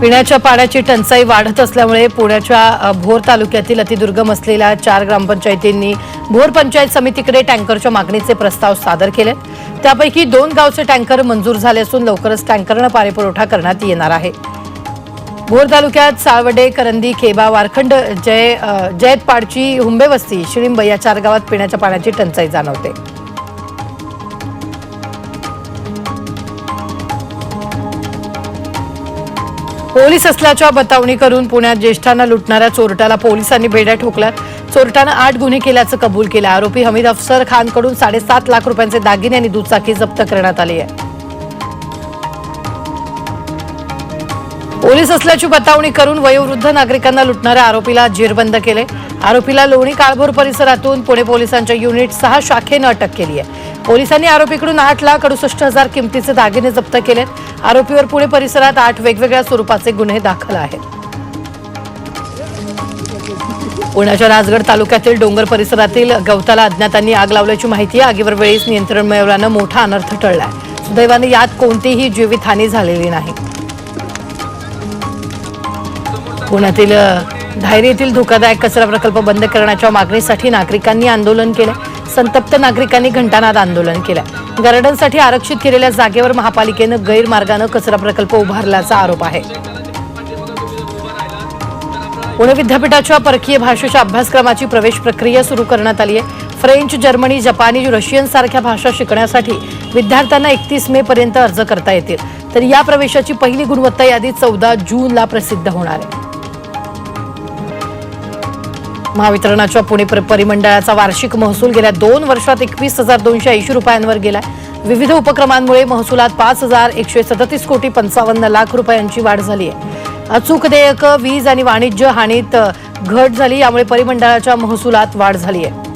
पिण्याच्या पाण्याची टंचाई वाढत असल्यामुळे पुण्याच्या भोर तालुक्यातील अतिदुर्गम असलेल्या चार ग्रामपंचायतींनी भोर पंचायत समितीकडे टँकरच्या मागणीचे प्रस्ताव सादर केले. त्यापैकी दोन गावचे टँकर मंजूर झाले असून लवकरच टँकरनं पाणीपुरवठा करण्यात येणार आहे. भोर तालुक्यात साळवडे करंदी खेबा वारखंड जय जैतपाडची जयतपाडची हुंबे शिळिंब या चार गावात पिण्याच्या पाण्याची टंचाई जाणवते. पोलीस असल्याच्या बतावणी करून पुण्यात ज्येष्ठांना लुटणाऱ्या चोरट्याला पोलिसांनी बेड्या ठोकल्या चोरट्यानं आठ गुन्हे केल्याचं कबूल केलं. आरोपी हमीद अफसर खानकडून साडेसात लाख रुपयांचे दागिने आणि दुचाकी जप्त करण्यात आली आहे. पोलीस असल्याची बतावणी करून वयोवृद्ध नागरिकांना लुटणाऱ्या आरोपीला जेरबंद केले. आरोपीला लोणी काळभोर परिसरातून पुणे पोलिसांच्या युनिट सहा शाखेनं अटक केली आहे. पोलिसांनी आरोपीकडून आठ लाख अडुसष्ट हजार किमतीचे दागिने जप्त केलेत. आरोपीवर पुणे परिसरात आठ वेगवेगळ्या स्वरूपाचे गुन्हे दाखल आहेत. पुण्याच्या राजगड तालुक्यातील डोंगर परिसरातील गवताला अज्ञातांनी आग लावल्याची माहिती आगीवर वेळीच नियंत्रण मिळवल्यानं मोठा अनर्थ टळलाय. सुदैवाने यात कोणतीही जीवितहानी झालेली नाही. पुण्यातील धायरीतील धायरी येथील धोकादायक कचरा प्रकल्प बंद करण्याच्या मागणीसाठी नागरिकांनी आंदोलन केलं. संतप्त नागरिकांनी घंटानाद आंदोलन केलं. गार्डनसाठी आरक्षित केलेल्या जागेवर महापालिकेनं गैरमार्गानं कचरा प्रकल्प उभारल्याचा आरोप आहे. पुणे विद्यापीठाच्या परकीय भाषेच्या अभ्यासक्रमाची प्रवेश प्रक्रिया सुरू करण्यात आली आहे. फ्रेंच जर्मनी जपानी रशियन सारख्या भाषा शिकण्यासाठी विद्यार्थ्यांना एकतीस मे पर्यंत अर्ज करता येतील. तर या प्रवेशाची पहिली गुणवत्ता यादी चौदा जूनला प्रसिद्ध होणार आहे. महावितरणाच्या पुणे पर- परिमंडळाचा वार्षिक महसूल गेल्या दोन वर्षात एकवीस हजार दोनशे ऐंशी रुपयांवर गेलाय. विविध उपक्रमांमुळे महसुलात पाच हजार एकशे सदतीस कोटी पंचावन्न लाख रुपयांची वाढ झाली आहे. अचूक देयक वीज आणि वाणिज्य हानीत घट झाली यामुळे परिमंडळाच्या महसुलात वाढ झाली आहे.